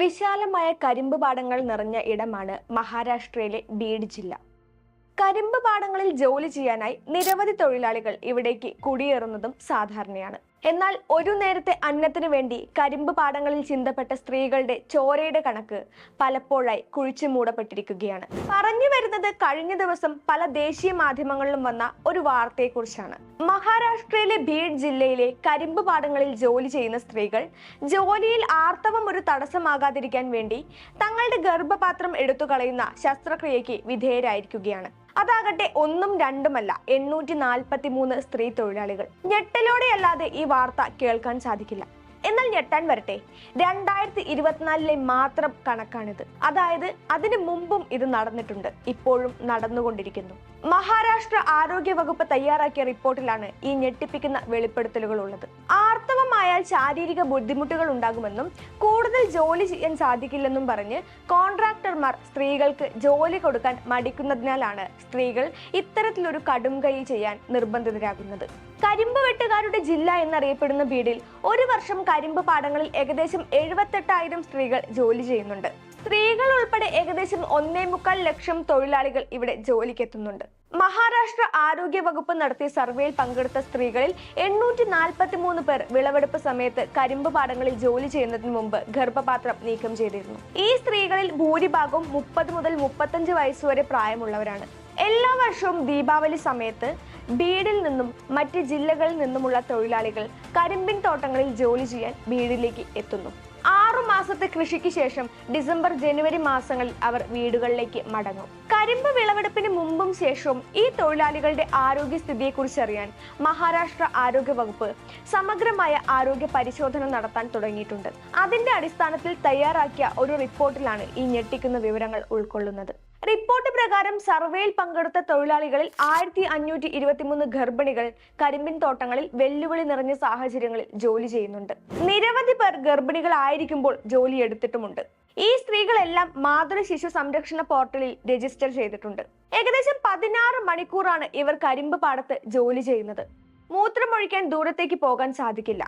വിശാലമായ കരിമ്പ് പാടങ്ങൾ നിറഞ്ഞ ഇടമാണ് മഹാരാഷ്ട്രയിലെ ബീഡ് ജില്ല. കരിമ്പ് പാടങ്ങളിൽ ജോലി ചെയ്യാനായി നിരവധി തൊഴിലാളികൾ ഇവിടേക്ക് കുടിയേറുന്നതും സാധാരണയാണ്. എന്നാൽ ഒരു നേരത്തെ അന്നത്തിനു വേണ്ടി കരിമ്പ് പാടങ്ങളിൽ ചിന്തപ്പെട്ട സ്ത്രീകളുടെ ചോരയുടെ കണക്ക് പലപ്പോഴായി കുഴിച്ചു മൂടപ്പെട്ടിരിക്കുകയാണ്. പറഞ്ഞു വരുന്നത് കഴിഞ്ഞ ദിവസം പല ദേശീയ മാധ്യമങ്ങളിലും വന്ന ഒരു വാർത്തയെക്കുറിച്ചാണ്. മഹാരാഷ്ട്രയിലെ ഭീഡ് ജില്ലയിലെ കരിമ്പ് പാടങ്ങളിൽ ജോലി ചെയ്യുന്ന സ്ത്രീകൾ ജോലിയിൽ ആർത്തവം ഒരു തടസ്സമാകാതിരിക്കാൻ വേണ്ടി തങ്ങളുടെ ഗർഭപാത്രം എടുത്തു കളയുന്ന ശസ്ത്രക്രിയയ്ക്ക് വിധേയരായിരിക്കുകയാണ്. അതാകട്ടെ ഒന്നും രണ്ടുമല്ല എണ്ണൂറ്റി നാൽപ്പത്തി മൂന്ന് സ്ത്രീ തൊഴിലാളികൾ. ഞെട്ടലോടെയല്ലാതെ ഈ വാർത്ത കേൾക്കാൻ സാധിക്കില്ല. എന്നാൽ ഞെട്ടാൻ വരട്ടെ. രണ്ടായിരത്തി ഇരുപത്തിനാലിലെ മാത്രം കണക്കാണിത്. അതായത് അതിനു മുമ്പും ഇത് നടന്നിട്ടുണ്ട്. ഇപ്പോഴും നടന്നുകൊണ്ടിരിക്കുന്നു. മഹാരാഷ്ട്ര ആരോഗ്യ വകുപ്പ് തയ്യാറാക്കിയ റിപ്പോർട്ടിലാണ് ഈ ഞെട്ടിപ്പിക്കുന്ന വെളിപ്പെടുത്തലുകൾ ഉള്ളത് ആർത്തവമായാൽ ശാരീരിക ബുദ്ധിമുട്ടുകൾ ഉണ്ടാകുമെന്നും കൂടുതൽ ജോലി ചെയ്യാൻ സാധിക്കില്ലെന്നും പറഞ്ഞ് കോൺട്രാക്ടർമാർ സ്ത്രീകൾക്ക് ജോലി കൊടുക്കാൻ മടിക്കുന്നതിനാലാണ് സ്ത്രീകൾ ഇത്തരത്തിലൊരു കടുംകൈ ചെയ്യാൻ നിർബന്ധിതരാകുന്നത്. കരിമ്പ് വെട്ടുകാരുടെ ജില്ല എന്നറിയപ്പെടുന്ന ബീഡിൽ ഒരു വർഷം കരിമ്പ് പാടങ്ങളിൽ ഏകദേശം എഴുപത്തെട്ടായിരം സ്ത്രീകൾ ജോലി ചെയ്യുന്നുണ്ട്. സ്ത്രീകൾ ഉൾപ്പെടെ ഏകദേശം ഒന്നേ മുക്കാൽ ലക്ഷം തൊഴിലാളികൾ ഇവിടെ ജോലിക്കെത്തുന്നുണ്ട്. മഹാരാഷ്ട്ര ആരോഗ്യ വകുപ്പ് നടത്തിയ സർവേയിൽ പങ്കെടുത്ത സ്ത്രീകളിൽ എണ്ണൂറ്റി നാൽപ്പത്തി മൂന്ന് പേർ വിളവെടുപ്പ് സമയത്ത് കരിമ്പ് പാടങ്ങളിൽ ജോലി ചെയ്യുന്നതിന് മുമ്പ് ഗർഭപാത്രം നീക്കം ചെയ്തിരുന്നു. ഈ സ്ത്രീകളിൽ ഭൂരിഭാഗവും മുപ്പത് മുതൽ മുപ്പത്തഞ്ച് വയസ്സുവരെ പ്രായമുള്ളവരാണ്. എല്ലാ വർഷവും ദീപാവലി സമയത്ത് ബീഡിൽ നിന്നും മറ്റ് ജില്ലകളിൽ നിന്നുമുള്ള തൊഴിലാളികൾ കരിമ്പിൻ തോട്ടങ്ങളിൽ ജോലി ചെയ്യാൻ ബീഡിലേക്ക് എത്തുന്നു. ആറു മാസത്തെ കൃഷിക്ക് ശേഷം ഡിസംബർ ജനുവരി മാസങ്ങളിൽ അവർ വീടുകളിലേക്ക് മടങ്ങും. കരിമ്പ് വിളവെടുപ്പിന് മുമ്പും ശേഷവും ഈ തൊഴിലാളികളുടെ ആരോഗ്യസ്ഥിതിയെക്കുറിച്ച് അറിയാൻ മഹാരാഷ്ട്ര ആരോഗ്യ വകുപ്പ് സമഗ്രമായ ആരോഗ്യ പരിശോധന നടത്താൻ തുടങ്ങിയിട്ടുണ്ട്. അതിന്റെ അടിസ്ഥാനത്തിൽ തയ്യാറാക്കിയ ഒരു റിപ്പോർട്ടിലാണ് ഈ ഞെട്ടിക്കുന്ന വിവരങ്ങൾ ഉൾക്കൊള്ളുന്നത്. റിപ്പോർട്ട് പ്രകാരം സർവേയിൽ പങ്കെടുത്ത തൊഴിലാളികളിൽ ആയിരത്തി അഞ്ഞൂറ്റി ഇരുപത്തിമൂന്ന് ഗർഭിണികൾ കരിമ്പിൻ തോട്ടങ്ങളിൽ വെല്ലുവിളി നിറഞ്ഞ സാഹചര്യങ്ങളിൽ ജോലി ചെയ്യുന്നുണ്ട്. നിരവധി പേർ ഗർഭിണികളായിരിക്കുമ്പോൾ ജോലി എടുത്തിട്ടുമുണ്ട്. ഈ സ്ത്രീകളെല്ലാം മാതൃ ശിശു സംരക്ഷണ പോർട്ടലിൽ രജിസ്റ്റർ ചെയ്തിട്ടുണ്ട്. ഏകദേശം പതിനാറ് മണിക്കൂറാണ് ഇവർ കരിമ്പ് പാടത്ത് ജോലി ചെയ്യുന്നത്. മൂത്രമൊഴിക്കാൻ ദൂരത്തേക്ക് പോകാൻ സാധിക്കില്ല.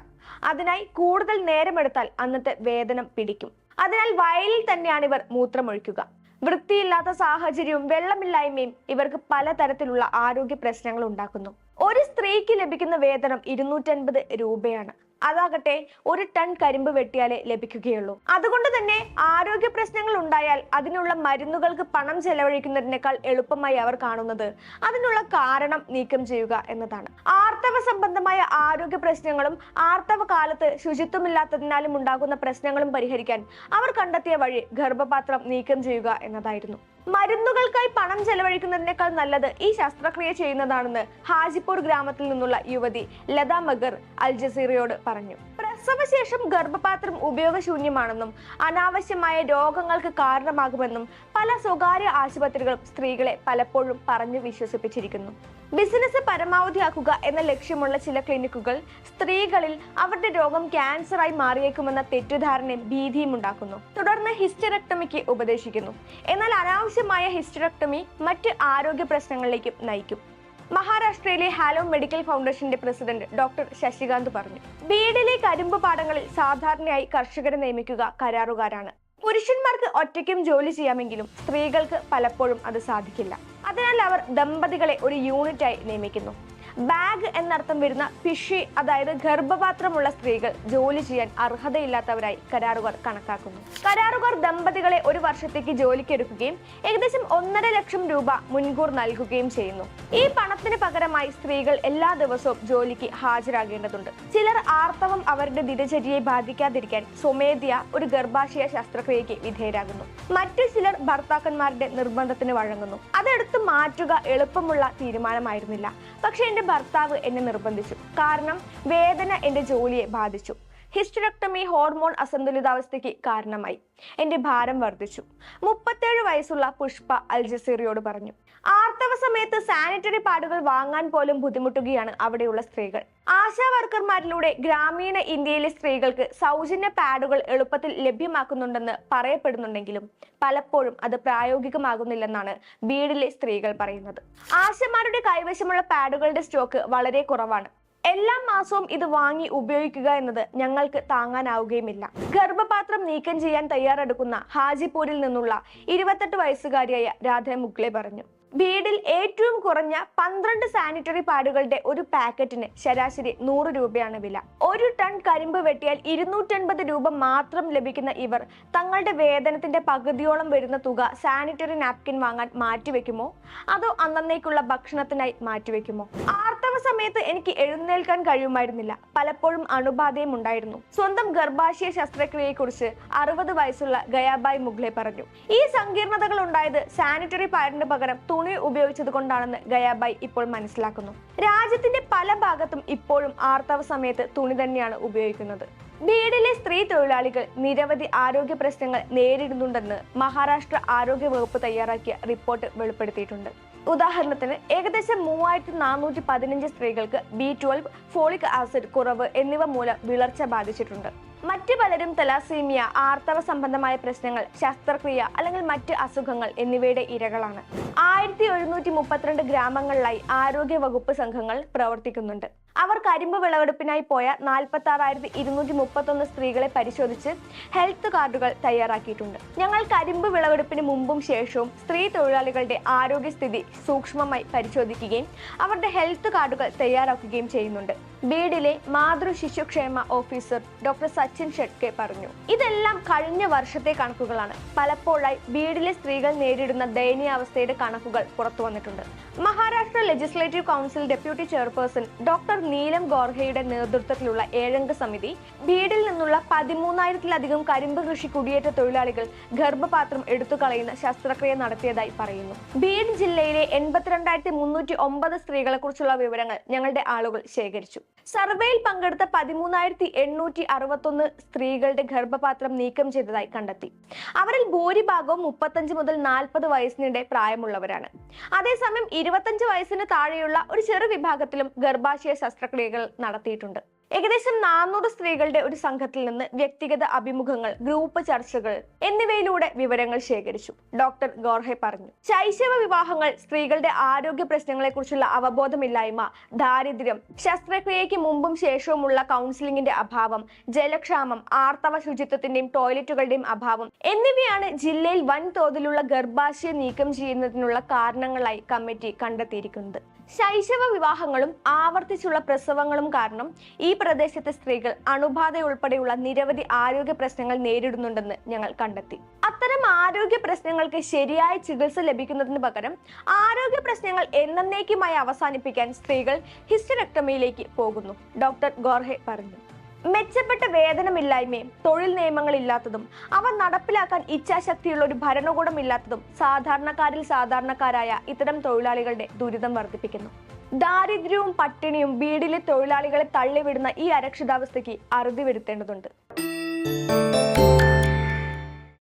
അതിനായി കൂടുതൽ നേരമെടുത്താൽ അന്നത്തെ വേതനം പിടിക്കും. അതിനാൽ വയലിൽ തന്നെയാണ് ഇവർ മൂത്രമൊഴിക്കുക. വൃത്തിയില്ലാത്ത സാഹചര്യവും വെള്ളമില്ലായ്മയും ഇവർക്ക് പലതരത്തിലുള്ള ആരോഗ്യ പ്രശ്നങ്ങൾ ഉണ്ടാക്കുന്നു. ഒരു സ്ത്രീക്ക് ലഭിക്കുന്ന വേതനം ഇരുന്നൂറ്റൻപത് രൂപയാണ്. അതാകട്ടെ ഒരു ടൺ കരിമ്പ് വെട്ടിയാലേ ലഭിക്കുകയുള്ളൂ. അതുകൊണ്ട് തന്നെ ആരോഗ്യ പ്രശ്നങ്ങൾ ഉണ്ടായാൽ അതിനുള്ള മരുന്നുകൾക്ക് പണം ചെലവഴിക്കുന്നതിനേക്കാൾ എളുപ്പമായി അവർ കാണുന്നത്. അതിനുള്ള കാരണം നീക്കം ചെയ്യുക എന്നതാണ്. ആർത്തവ സംബന്ധമായ ആരോഗ്യ പ്രശ്നങ്ങളും ആർത്തവ കാലത്ത് ശുചിത്വമില്ലാത്തതിനാലും ഉണ്ടാകുന്ന പ്രശ്നങ്ങളും പരിഹരിക്കാൻ അവർ കണ്ടെത്തിയ വഴി ഗർഭപാത്രം നീക്കം ചെയ്യുക എന്നതായിരുന്നു. മരുന്നുകൾക്കായി പണം ചെലവഴിക്കുന്നതിനേക്കാൾ നല്ലത് ഈ ശസ്ത്രക്രിയ ചെയ്യുന്നതാണെന്ന് ഹാജിപ്പൂർ ഗ്രാമത്തിൽ നിന്നുള്ള യുവതി ലത മഗർ അൽ ജസീറയോട് പറഞ്ഞു. പ്രസവശേഷം ഗർഭപാത്രം ഉപയോഗശൂന്യമാണെന്നും അനാവശ്യമായ രോഗങ്ങൾക്ക് കാരണമാകുമെന്നും പല സ്വകാര്യ ആശുപത്രികളും സ്ത്രീകളെ പലപ്പോഴും പറഞ്ഞു വിശ്വസിപ്പിച്ചിരിക്കുന്നു. ബിസിനസ് പരമാവധിയാക്കുക എന്ന ലക്ഷ്യമുള്ള ചില ക്ലിനിക്കുകൾ സ്ത്രീകളിൽ അവരുടെ രോഗം ക്യാൻസറായി മാറിയേക്കുമെന്ന തെറ്റിദ്ധാരണയും ഭീതിയും ഉണ്ടാക്കുന്നു. തുടർന്ന് ഹിസ്റ്ററക്ടമിക്ക് ഉപദേശിക്കുന്നു. എന്നാൽ അനാവശ്യമായ ഹിസ്റ്ററക്ടമി മറ്റ് ആരോഗ്യ പ്രശ്നങ്ങളിലേക്കും നയിക്കും. മഹാരാഷ്ട്രയിലെ ഹാലോ മെഡിക്കൽ ഫൗണ്ടേഷന്റെ പ്രസിഡന്റ് ഡോക്ടർ ശശികാന്ത് പറഞ്ഞു. വീടിലെ കരിമ്പ് പാടങ്ങളിൽ സാധാരണയായി കർഷകരെ നിയമിക്കുക കരാറുകാരാണ്. പുരുഷന്മാർക്ക് ഒറ്റയ്ക്കും ജോലി ചെയ്യാമെങ്കിലും സ്ത്രീകൾക്ക് പലപ്പോഴും അത് സാധിക്കില്ല. അതിനാൽ അവർ ദമ്പതികളെ ഒരു യൂണിറ്റായി നിയമിക്കുന്നു. ബാഗ് എന്നർത്ഥം വരുന്ന പിഷി അതായത് ഗർഭപാത്രമുള്ള സ്ത്രീകൾ ജോലി ചെയ്യാൻ അർഹതയില്ലാത്തവരായി കരാറുകാർ കണക്കാക്കുന്നു. കരാറുകാർ ദമ്പതികളെ ഒരു വർഷത്തേക്ക് ജോലിക്കെടുക്കുകയും ഏകദേശം ഒന്നര ലക്ഷം രൂപ മുൻകൂർ നൽകുകയും ചെയ്യുന്നു. ഈ പണത്തിന് പകരമായി സ്ത്രീകൾ എല്ലാ ദിവസവും ജോലിക്ക് ഹാജരാകേണ്ടതുണ്ട്. ചിലർ ആർത്തവം അവരുടെ ദിനചര്യയെ ബാധിക്കാതിരിക്കാൻ സ്വമേധ്യ ഒരു ഗർഭാശയ ശസ്ത്രക്രിയയ്ക്ക് വിധേയരാകുന്നു. മറ്റു ചിലർ ഭർത്താക്കന്മാരുടെ നിർബന്ധത്തിന് വഴങ്ങുന്നു. അതെടുത്ത് മാറ്റുക എളുപ്പമുള്ള തീരുമാനമായിരുന്നില്ല. പക്ഷെ എന്റെ ഭർത്താവ് എന്നെ നിർബന്ധിച്ചു. കാരണം വേദന എന്റെ ജോലിയെ ബാധിച്ചു. ഹിസ്റ്ററക്ടമി ഹോർമോൺ അസന്തുലിതാവസ്ഥയ്ക്ക് കാരണമായി. എന്റെ ഭാരം വർദ്ധിച്ചു. മുപ്പത്തേഴ് വയസ്സുള്ള പുഷ്പ അൽ ജസീറിയോട് പറഞ്ഞു. ആർത്തവ സമയത്ത് സാനിറ്ററി പാഡുകൾ വാങ്ങാൻ പോലും ബുദ്ധിമുട്ടുകയാണ് അവിടെയുള്ള സ്ത്രീകൾ. ആശാ വർക്കർമാരിലൂടെ ഗ്രാമീണ ഇന്ത്യയിലെ സ്ത്രീകൾക്ക് സൗജന്യ പാഡുകൾ എളുപ്പത്തിൽ ലഭ്യമാക്കുന്നുണ്ടെന്ന് പറയപ്പെടുന്നുണ്ടെങ്കിലും പലപ്പോഴും അത് പ്രായോഗികമാകുന്നില്ലെന്നാണ് വീടിലെ സ്ത്രീകൾ പറയുന്നത്. ആശമാരുടെ കൈവശമുള്ള പാഡുകളുടെ സ്റ്റോക്ക് വളരെ കുറവാണ്. എല്ലാ മാസവും ഇത് വാങ്ങി ഉപയോഗിക്കുക എന്നത് ഞങ്ങൾക്ക് താങ്ങാനാവുകയുമില്ല. ഗർഭപാത്രം നീക്കം ചെയ്യാൻ തയ്യാറെടുക്കുന്ന ഹാജിപൂരിൽ നിന്നുള്ള ഇരുപത്തെട്ട് വയസ്സുകാരിയായ രാധ മുഗ്ലെ പറഞ്ഞു. വീടിൽ ഏറ്റവും കുറഞ്ഞ പന്ത്രണ്ട് സാനിറ്ററി പാഡുകളുടെ ഒരു പാക്കറ്റിന് ശരാശരി നൂറ് രൂപയാണ് വില. ഒരു ടൺ കരിമ്പ് വെട്ടിയാൽ ഇരുന്നൂറ്റൻപത് രൂപ മാത്രം ലഭിക്കുന്ന ഇവർ തങ്ങളുടെ വേതനത്തിന്റെ പകുതിയോളം വരുന്ന തുക സാനിറ്ററി നാപ്കിൻ വാങ്ങാൻ മാറ്റിവെക്കുമോ? അതോ അന്നേക്കുള്ള ഭക്ഷണത്തിനായി മാറ്റിവെക്കുമോ? ആർത്തവ സമയത്ത് എനിക്ക് എഴുന്നേൽക്കാൻ കഴിയുമായിരുന്നില്ല. പലപ്പോഴും അണുബാധയും ഉണ്ടായിരുന്നു. സ്വന്തം ഗർഭാശയ ശസ്ത്രക്രിയയെക്കുറിച്ച് അറുപത് വയസ്സുള്ള ഗയാബായ് മുഗ്ലെ പറഞ്ഞു. ഈ സങ്കീർണതകൾ ഉണ്ടായത് സാനിറ്ററി പാഡിന് പകരം തുണി ഉപയോഗിച്ചത് കൊണ്ടാണെന്ന് ഗയാബായ് ഇപ്പോൾ മനസ്സിലാക്കുന്നു. രാജ്യത്തിന്റെ പല ഭാഗത്തും ഇപ്പോഴും ആർത്തവ സമയത്ത് തുണി തന്നെയാണ് ഉപയോഗിക്കുന്നത്. വീടിലെ സ്ത്രീ തൊഴിലാളികൾ നിരവധി ആരോഗ്യ പ്രശ്നങ്ങൾ നേരിടുന്നുണ്ടെന്ന് മഹാരാഷ്ട്ര ആരോഗ്യ വകുപ്പ് തയ്യാറാക്കിയ റിപ്പോർട്ട് വെളിപ്പെടുത്തിയിട്ടുണ്ട്. ഉദാഹരണത്തിന് ഏകദേശം മൂവായിരത്തി നാനൂറ്റി പതിനഞ്ച് സ്ത്രീകൾക്ക് ബി ട്വൽവ് ഫോളിക് ആസിഡ് കുറവ് എന്നിവ മൂലം വിളർച്ച ബാധിച്ചിട്ടുണ്ട്. മറ്റു പലരും തലാസീമിയ ആർത്തവ സംബന്ധമായ പ്രശ്നങ്ങൾ ശസ്ത്രക്രിയ അല്ലെങ്കിൽ മറ്റ് അസുഖങ്ങൾ എന്നിവയുടെ ഇരകളാണ്. ആയിരത്തി എഴുന്നൂറ്റി മുപ്പത്തിരണ്ട് ഗ്രാമങ്ങളിലായി ആരോഗ്യ വകുപ്പ് സംഘങ്ങൾ പ്രവർത്തിക്കുന്നുണ്ട്. അവർ കരിമ്പ് വിളവെടുപ്പിനായി പോയ നാൽപ്പത്തി ആറായിരത്തി ഇരുന്നൂറ്റി മുപ്പത്തൊന്ന് സ്ത്രീകളെ പരിശോധിച്ച് ഹെൽത്ത് കാർഡുകൾ തയ്യാറാക്കിയിട്ടുണ്ട്. ഞങ്ങൾ കരിമ്പ് വിളവെടുപ്പിന് മുമ്പും ശേഷവും സ്ത്രീ തൊഴിലാളികളുടെ ആരോഗ്യസ്ഥിതി സൂക്ഷ്മമായി പരിശോധിക്കുകയും അവരുടെ ഹെൽത്ത് കാർഡുകൾ തയ്യാറാക്കുകയും ചെയ്യുന്നുണ്ട്. ബീഡിലെ മാതൃ ശിശുക്ഷേമ ഓഫീസർ ഡോക്ടർ സച്ചിൻ ഷെഡ്കെ പറഞ്ഞു. ഇതെല്ലാം കഴിഞ്ഞ വർഷത്തെ കണക്കുകളാണ്. പലപ്പോഴായി ബീഡിലെ സ്ത്രീകൾ നേരിടുന്ന ദയനീയാവസ്ഥയുടെ കണക്കുകൾ പുറത്തു വന്നിട്ടുണ്ട് Maharashtra legislative council deputy chairperson doctor Neelam ഗോർഹയുടെ നേതൃത്വത്തിലുള്ള ഏഴംഗ സമിതി ബീഡിൽ നിന്നുള്ള പതിമൂന്നായിരത്തിലധികം കരിമ്പ് കൃഷി കുടിയേറ്റ തൊഴിലാളികൾ ഗർഭപാത്രം എടുത്തു കളയുന്ന ശസ്ത്രക്രിയ നടത്തിയതായി പറയുന്നു. ബീഡ് ജില്ലയിലെ എൺപത്തിരണ്ടായിരത്തി മുന്നൂറ്റി ഒമ്പത് സ്ത്രീകളെ കുറിച്ചുള്ള വിവരങ്ങൾ ഞങ്ങളുടെ ആളുകൾ ശേഖരിച്ചു. സർവേയിൽ പങ്കെടുത്ത പതിമൂന്നായിരത്തി എണ്ണൂറ്റി അറുപത്തൊന്ന് സ്ത്രീകളുടെ ഗർഭപാത്രം നീക്കം ചെയ്തതായി കണ്ടെത്തി. അവരിൽ ഭൂരിഭാഗവും മുപ്പത്തഞ്ച് മുതൽ നാൽപ്പത് വയസ്സിനിടെ പ്രായമുള്ളവരാണ്. അതേസമയം ഇരുപത്തഞ്ച് വയസ്സിന് താഴെയുള്ള ഒരു ചെറു വിഭാഗത്തിലും ഗർഭാശയ ശസ്ത്രക്രിയകൾ നടത്തിയിട്ടുണ്ട്. ഏകദേശം നാനൂറ് സ്ത്രീകളുടെ ഒരു സംഘത്തിൽ നിന്ന് വ്യക്തിഗത അഭിമുഖങ്ങൾ ഗ്രൂപ്പ് ചർച്ചകൾ എന്നിവയിലൂടെ വിവരങ്ങൾ ശേഖരിച്ചു. ഡോക്ടർ ഗോർഹെ പറഞ്ഞു. ശൈശവ വിവാഹങ്ങൾ സ്ത്രീകളുടെ ആരോഗ്യ പ്രശ്നങ്ങളെക്കുറിച്ചുള്ള അവബോധമില്ലായ്മ ദാരിദ്ര്യം ശസ്ത്രക്രിയയ്ക്ക് മുമ്പും ശേഷവുമുള്ള കൗൺസിലിംഗിന്റെ അഭാവം ജലക്ഷാമം ആർത്തവ ശുചിത്വത്തിന്റെയും ടോയ്ലറ്റുകളുടെയും അഭാവം എന്നിവയാണ് ജില്ലയിൽ വൻതോതിലുള്ള ഗർഭാശയ നീക്കം ചെയ്യുന്നതിനുള്ള കാരണങ്ങളായി കമ്മിറ്റി കണ്ടെത്തിയിരിക്കുന്നത്. ശൈശവ വിവാഹങ്ങളും ആവർത്തിച്ചുള്ള പ്രസവങ്ങളും കാരണം ഈ പ്രദേശത്തെ സ്ത്രീകൾ അണുബാധ ഉൾപ്പെടെയുള്ള നിരവധി ആരോഗ്യ പ്രശ്നങ്ങൾ നേരിടുന്നുണ്ടെന്ന് ഞങ്ങൾ കണ്ടെത്തി. അത്തരം ആരോഗ്യ പ്രശ്നങ്ങൾക്ക് ശരിയായ ചികിത്സ ലഭിക്കുന്നതിന് പകരം ആരോഗ്യ പ്രശ്നങ്ങൾ എന്നേക്കുമായി അവസാനിപ്പിക്കാൻ സ്ത്രീകൾ ഹിസ്റ്ററക്ടമിയിലേക്ക് പോകുന്നു ഡോക്ടർ ഗോർഹെ പറഞ്ഞു. മെച്ചപ്പെട്ട വേതനമില്ലായ്മയും തൊഴിൽ നിയമങ്ങൾ ഇല്ലാത്തതും അവ നടപ്പിലാക്കാൻ ഇച്ഛാശക്തിയുള്ള ഒരു ഭരണകൂടം ഇല്ലാത്തതും സാധാരണക്കാരിൽ സാധാരണക്കാരായ ഇത്തരം തൊഴിലാളികളുടെ ദുരിതം വർദ്ധിപ്പിക്കുന്നു. ദാരിദ്ര്യവും പട്ടിണിയും വീടിലെ തൊഴിലാളികളെ തള്ളിവിടുന്ന ഈ അരക്ഷിതാവസ്ഥയ്ക്ക് അറുതി വരുത്തേണ്ടതുണ്ട്.